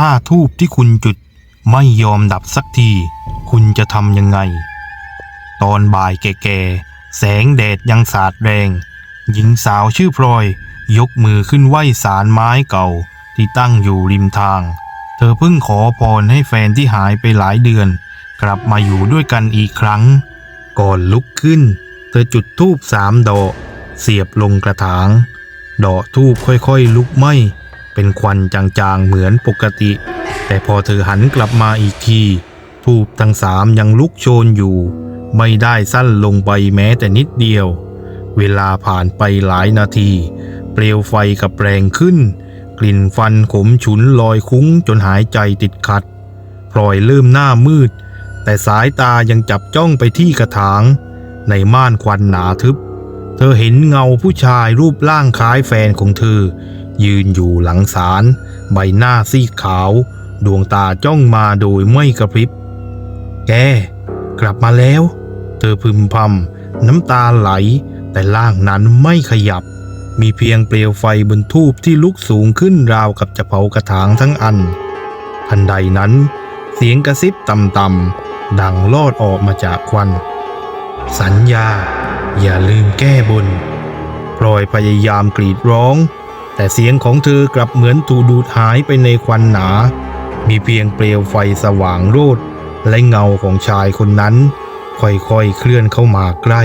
ถ้าทูบที่คุณจุดไม่ยอมดับสักที คุณจะทำยังไง ตอนบ่ายแก่ๆ แสงแดดยังสาดแรง หญิงสาวชื่อพลอย ยกมือขึ้นไหว้สารไม้เก่าที่ตั้งอยู่ริมทาง เธอเพิ่งขอพรให้แฟนที่หายไปหลายเดือน กลับมาอยู่ด้วยกันอีกครั้ง ก่อนลุกขึ้น เธอจุดธูปสามดอก เสียบลงกระถาง ดอกธูปค่อยๆ ลุกไหม้ เป็นควันจางๆเหมือนปกติ แต่พอเธอหันกลับมาอีกทีธูปทั้งสามยังลุกโชนอยู่ ไม่ได้สั้นลงไปแม้แต่นิดเดียว เวลาผ่านไปหลายนาที เปลวไฟกับแรงขึ้น กลิ่นฟันขมฉุนลอยคุ้งจนหายใจติดขัดพลอยเริ่มหน้ามืด แต่สายตายังจับจ้องไปที่กระถาง ในม่านควันหนาทึบ เธอเห็นเงาผู้ชายรูปร่างคล้ายแฟนของเธอ ยืนอยู่หลังศาลใบหน้าซีดขาว ดวงตาจ้องมาโดยไม่กระพริบ แก กลับมาแล้ว เธอพึมพำน้ำตาไหล แต่ร่างนั้นไม่ขยับ มีเพียงเปลวไฟบนทูบที่ลุกสูงขึ้นราวกับจะเผากระถางทั้งอัน ทันใดนั้น เสียงกระซิบต่ำๆดังลอดออกมาจากควัน สัญญา อย่าลืมแก้บนพลอยพยายามกรีดร้อง แต่เสียงของเธอกลับเหมือนถูกดูดหายไปในควันหนา มีเพียงเปลวไฟสว่างโรดและเงาของชายคนนั้น ค่อยๆเคลื่อนเข้ามาใกล้